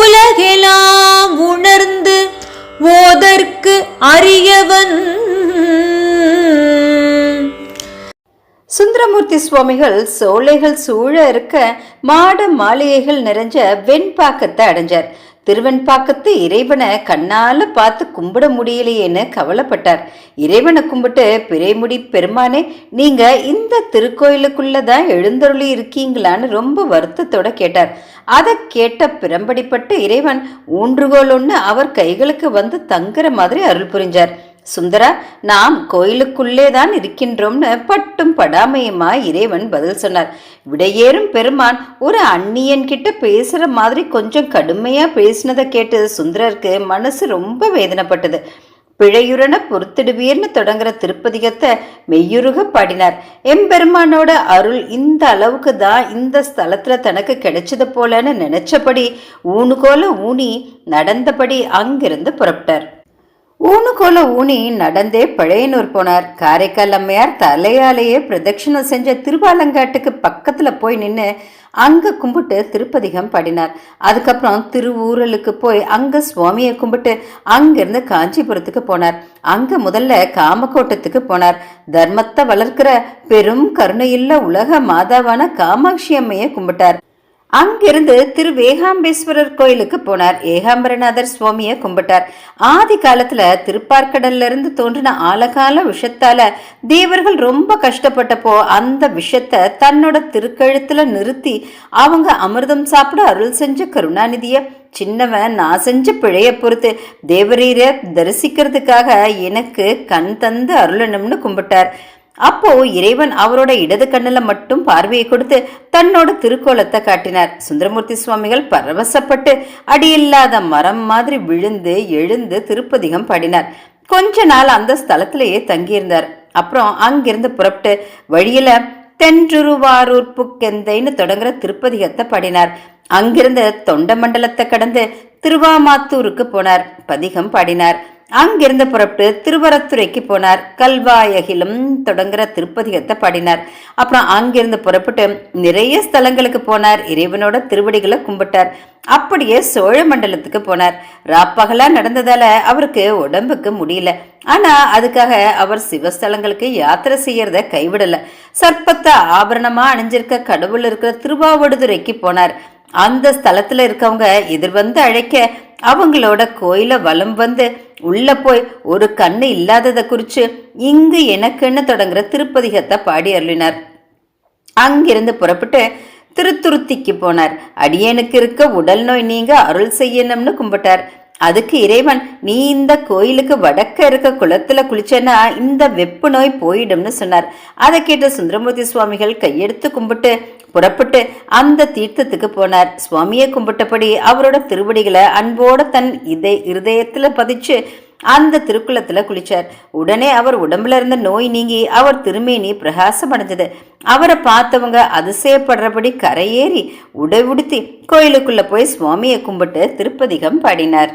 உலகெலாம் உணர்ந்து ஓதற்கு அரியவன். சுந்தரமூர்த்தி சுவாமிகள் சோலைகள் சூழ இருக்க மாட மாளிகைகள் நிறைஞ்ச வெண்பாக்கத்தை அடைஞ்சார். திருவெண்பாக்கத்து இறைவனை கண்ணால பார்த்து கும்பிட முடியலையேன்னு கவலைப்பட்டார். இறைவனை கும்பிட்டு பிறைமுடி பெருமானே நீங்க இந்த திருக்கோயிலுக்குள்ள தான் எழுந்தருளி இருக்கீங்களான்னு ரொம்ப வருத்தத்தோட கேட்டார். அதை கேட்ட பிறம்படிப்பட்ட இறைவன் ஊன்றுகோல் ஒன்று அவர் கைகளுக்கு வந்து தங்குற மாதிரி அருள் புரிஞ்சார். சுந்தரா நாம் கோயிலுக்குள்ளே தான் இருக்கின்றோம்னு பட்டும் படாமையுமா இறைவன் பதில் சொன்னார். விடையேறும் பெருமான் ஒரு அந்நியன் கிட்ட பேசுற மாதிரி கொஞ்சம் கடுமையா பேசினதை கேட்டு சுந்தரருக்கு மனசு ரொம்ப வேதனைப்பட்டது. பிழையுறன பொறுத்திடுவீர்னு தொடங்குற திருப்பதிகத்தை மெய்யுருக பாடினார். எம்பெருமானோட அருள் இந்த அளவுக்கு தான் இந்த ஸ்தலத்துல தனக்கு கிடைச்சது போலன்னு நினைச்சபடி ஊனுகோல ஊனி நடந்தபடி அங்கிருந்து புறப்பட்டார். ஊனுகோல ஊனி நடந்தே பழையனூர் போனார். காரைக்கால் அம்மையார் தலையாலேயே பிரதட்சணம் செஞ்ச திருவாலங்காட்டுக்கு பக்கத்துல போய் நின்று அங்க கும்பிட்டு திருப்பதிகம் பாடினார். அதுக்கப்புறம் திருவூரலுக்கு போய் அங்க சுவாமியை கும்பிட்டு அங்கிருந்து காஞ்சிபுரத்துக்கு போனார். அங்க முதல்ல காமக்கோட்டத்துக்கு போனார். தர்மத்தை வளர்க்கிற பெரும் கருணையில்ல உலக மாதாவான காமாட்சி அம்மையை கும்பிட்டார். அங்கிருந்து திரு வேகாம்பேஸ்வரர் கோயிலுக்கு போனார். ஏகாம்பரநாதர் சுவாமியை கும்பிட்டார். ஆதி காலத்துல திருப்பார்க்கடல்ல இருந்து தோன்றின ஆழகால விஷத்தால தேவர்கள் ரொம்ப கஷ்டப்பட்டப்போ அந்த விஷத்தை தன்னோட திருக்கழுத்துல நிறுத்தி அவங்க அமிர்தம் சாப்பிட அருள் செஞ்ச கருணாநிதிய சின்னவன் நான் செஞ்ச பிழைய பொறுத்து தேவரீரை தரிசிக்கிறதுக்காக எனக்கு கண் தந்து அருளணும்னு கும்பிட்டார். அப்போ இறைவன் அவரோட இடது கண்ணில் மட்டும் பார்வையை கொடுத்து தன்னோட திருக்கோலத்தை காட்டினார். சுந்தரமூர்த்தி சுவாமிகள் பரவசப்பட்டு அடியில்லாத மரம் மாதிரி விழுந்து எழுந்து திருப்பதிகம் பாடினார். கொஞ்ச நாள் அந்த ஸ்தலத்திலேயே தங்கியிருந்தார். அப்புறம் அங்கிருந்து புறப்பட்டு வழியில தென்றுருவாரூர் புக்கெந்தைன்னு தொடங்குற திருப்பதிகத்தை பாடினார். அங்கிருந்து தொண்ட மண்டலத்தை கடந்து திருவாமாத்தூருக்கு போனார். பதிகம் பாடினார். அங்கிருந்து புறப்பட்டு திருவரத்துறைக்கு போனார். கல்வாயகிலும் தொடங்குற திருப்பதிகத்தை பாடினார். அப்புறம் அங்கிருந்து புறப்பட்டு நிறைய ஸ்தலங்களுக்கு போனார். இறைவனோட திருவடிகளை கும்பிட்டார். அப்படியே சோழ மண்டலத்துக்கு போனார். ராப்பகலா நடந்ததால அவருக்கு உடம்புக்கு முடியல. ஆனா அதுக்காக அவர் சிவஸ்தலங்களுக்கு யாத்திரை செய்யறத கைவிடல. சர்ப்பத்தை ஆபரணமா அணிஞ்சிருக்க கடவுள் இருக்கிற திருவாவடுதுறைக்கு போனார். அந்த ஸ்தலத்துல இருக்கவங்க எதிர் வந்து அழைக்க அவங்களோட கோயில வலம் வந்து உள்ள போய் ஒரு கண்ணு இல்லாததை குறிச்சு இங்கு எனக்குன்னு தொடங்குற திருப்பதிகத்தை பாடி அருளினார். அங்கிருந்து புறப்பட்டு திருத்துருத்திக்கு போனார். அடியனுக்கு இருக்க உடல் நோய் நீங்க அருள் செய்யணும்னு கும்பிட்டார். அதுக்கு இறைவன் நீ இந்த கோயிலுக்கு வடக்க இருக்க குளத்துல குளிச்சேன்னா இந்த வெப்பு நோய் போயிடும்னு சொன்னார். அதை கேட்ட சுந்தரமூர்த்தி சுவாமிகள் கையெடுத்து கும்பிட்டு புறப்பட்டு அந்த தீர்த்தத்துக்கு போனார். சுவாமியை கும்பிட்டபடி அவரோட திருவடிகளை அன்போட தன் இதய இருதயத்துல பதிச்சு அந்த திருக்குளத்துல குளிச்சார். உடனே அவர் உடம்புல இருந்த நோய் நீங்கி அவர் திருமேனி பிரகாசம் அடைஞ்சது. அவரை பார்த்தவங்க அதிசயப்படுறபடி கரையேறி உடை உடுத்தி கோயிலுக்குள்ள போய் சுவாமியை கும்பிட்டு திருப்பதிகம் பாடினார்.